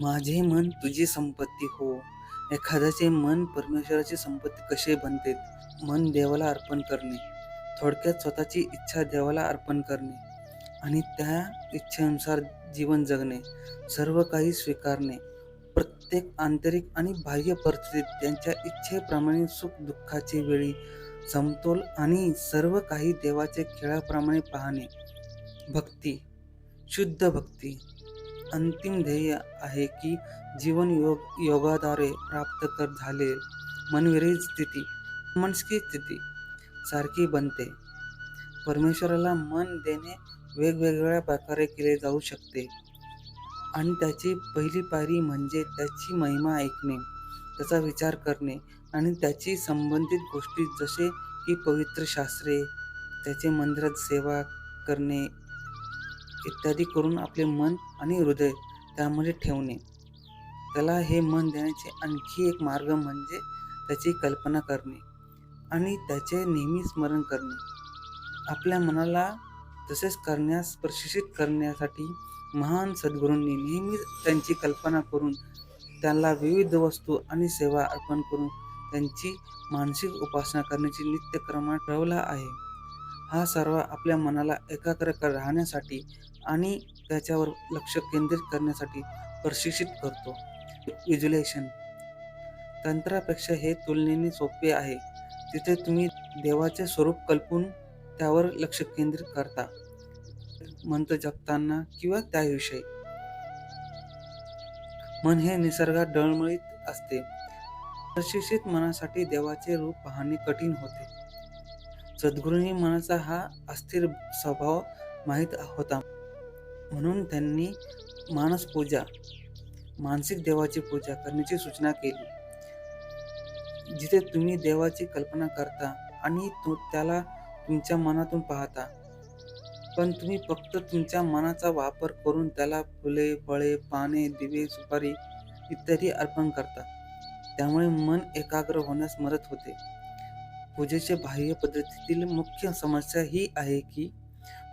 माझे मन तुझी संपत्ती हो. एखाद्याचे मन परमेश्वराची संपत्ती कसे बनते? मन देवाला अर्पण करणे. थोडक्यात स्वतःची इच्छा देवाला अर्पण करणे. आणि त्या इच्छेनुसार जीवन जगणे. सर्व काही स्वीकारणे. प्रत्येक आंतरिक आणि बाह्य परिस्थितीत त्यांच्या इच्छेप्रमाणे सुख दुःखाची वेळी समतोल आणि सर्व काही देवाचे खेळाप्रमाणे पाहणे. भक्ती. शुद्ध भक्ती. अंतिम ध्येय आहे की जीवन योग योगाद्वारे प्राप्त कर झाले. मनविरहित स्थिती मनस्की स्थिती सारखी बनते. परमेश्वराला मन देणे वेगवेगळ्या प्रकारे केले जाऊ शकते. आणि त्याची पहिली पायरी म्हणजे त्याची महिमा ऐकणे त्याचा विचार करणे आणि त्याची संबंधित गोष्टी जसे की पवित्र शास्त्रे त्याचे मंदिरात सेवा करणे इत्यादी करून आपले मन आणि हृदय त्यामध्ये ठेवणे. त्याला हे मन देण्याचे आणखी एक मार्ग म्हणजे त्याची कल्पना करणे आणि त्याचे नेहमी स्मरण करणे. आपल्या मनाला तसेच करण्यास प्रशिक्षित करण्यासाठी महान सद्गुरूंनी नेहमी त्यांची कल्पना करून त्यांना विविध वस्तू आणि सेवा अर्पण करून त्यांची मानसिक उपासना करण्याची नित्यक्रमात ठरवला आहे. हा सर्व आपल्या मनाला एकाग्र कर- राहण्यासाठी आणि त्याच्यावर लक्ष केंद्रित करण्यासाठी प्रशिक्षित करतो. विज्युलेशन तंत्रापेक्षा हे तुलनेने सोपे आहे. तिथे तुम्ही देवाचे स्वरूप कल्पून त्यावर लक्ष केंद्रित करता. मंत्र जपताना किंवा त्याविषयी. मन हे निसर्गात डळमळीत असते. प्रशिक्षित मनासाठी देवाचे रूप पाहणे कठीण होते. सद्गुरूंनी मनाचा हा अस्थिर स्वभाव माहीत होता. म्हणून त्यांनी मानस पूजा मानसिक देवाची पूजा करण्याची सूचना केली. जिथे तुम्ही देवाची कल्पना करता आणि तो त्याला तुमच्या मनातून पाहता. पण तुम्ही फक्त तुमच्या मनाचा वापर करून त्याला फुले फळे पाने दिवे सुपारी इत्यादी अर्पण करता. त्यामुळे मन एकाग्र होण्यास मदत होते. पूजेचे बाह्य पद्धतीतील मुख्य समस्या ही आहे की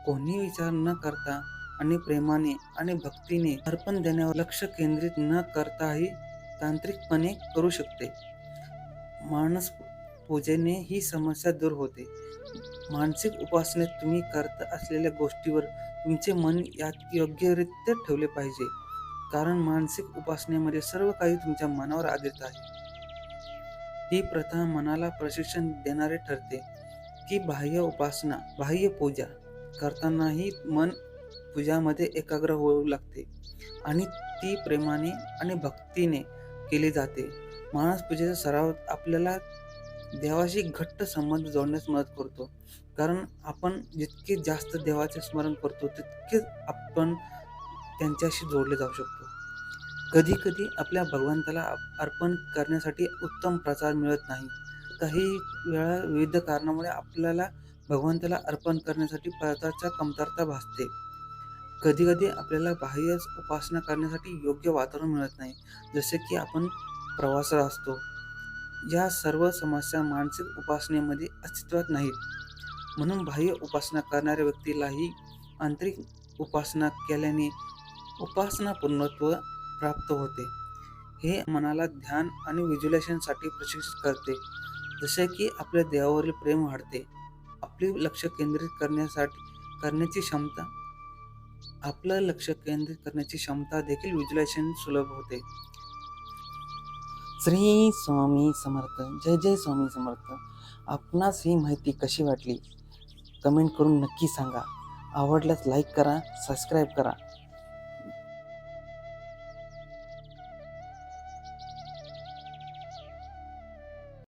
कोणी विचार न करता आणि प्रेमाने आणि भक्तीने अर्पण देण्यावर लक्ष केंद्रित न करताही तांत्रिकपणे करू शकते. मानस पूजेने ही समस्या दूर होते. मानसिक उपासनेत तुम्ही करत असलेल्या गोष्टीवर तुमचे मन यात योग्यरित्या ठेवले पाहिजे. कारण मानसिक उपासनेमध्ये सर्व काही तुमच्या मनावर आधारित आहे. ही प्रथा मनाला प्रशिक्षण देणारे ठरते. की बाह्य उपासना बाह्य पूजा करतानाही मन पूजामध्ये एकाग्र होऊ लागते आणि ती प्रेमाने आणि भक्तीने केली जाते. मानस पूजेचा सराव आपल्याला देवाशी घट्ट संबंध जोडण्यास मदत करतो. कारण आपण जितके जास्त देवाचे स्मरण करतो तितकेच आपण त्यांच्याशी जोडले जाऊ शकतो. कधीकधी आपल्या भगवंताला अर्पण करण्यासाठी उत्तम प्रसाद मिळत नाही. काही वेळा विविध कारणामुळे आपल्याला भगवंताला अर्पण करण्यासाठी प्रचाराच्या कमतरता भासते. कधीकधी आपल्याला बाह्य उपासना करण्यासाठी योग्य वातावरण मिळत नाही जसे की आपण प्रवासात असतो. या सर्व समस्या मानसिक उपासनेमध्ये अस्तित्वात नाहीत. म्हणून बाह्य उपासना करणाऱ्या व्यक्तीलाही आंतरिक उपासना केल्याने उपासना पूर्णत्व प्राप्त होते. हे मनाला ध्यान आणि व्हिज्युलेशनसाठी प्रशिक्षित करते. जसे की आपल्या देवावरील प्रेम वाढते. आपले लक्ष केंद्रित करण्यासाठी करण्याची क्षमता आपलं लक्ष केंद्रित करण्याची क्षमता देखील व्हिज्युलेशन सुलभ होते. श्री स्वामी समर्थ जय जय स्वामी समर्थ. आपणास ही माहिती कशी वाटली? कमेंट करून नक्की सांगा. आवडल्यास लाईक करा सबस्क्राईब करा.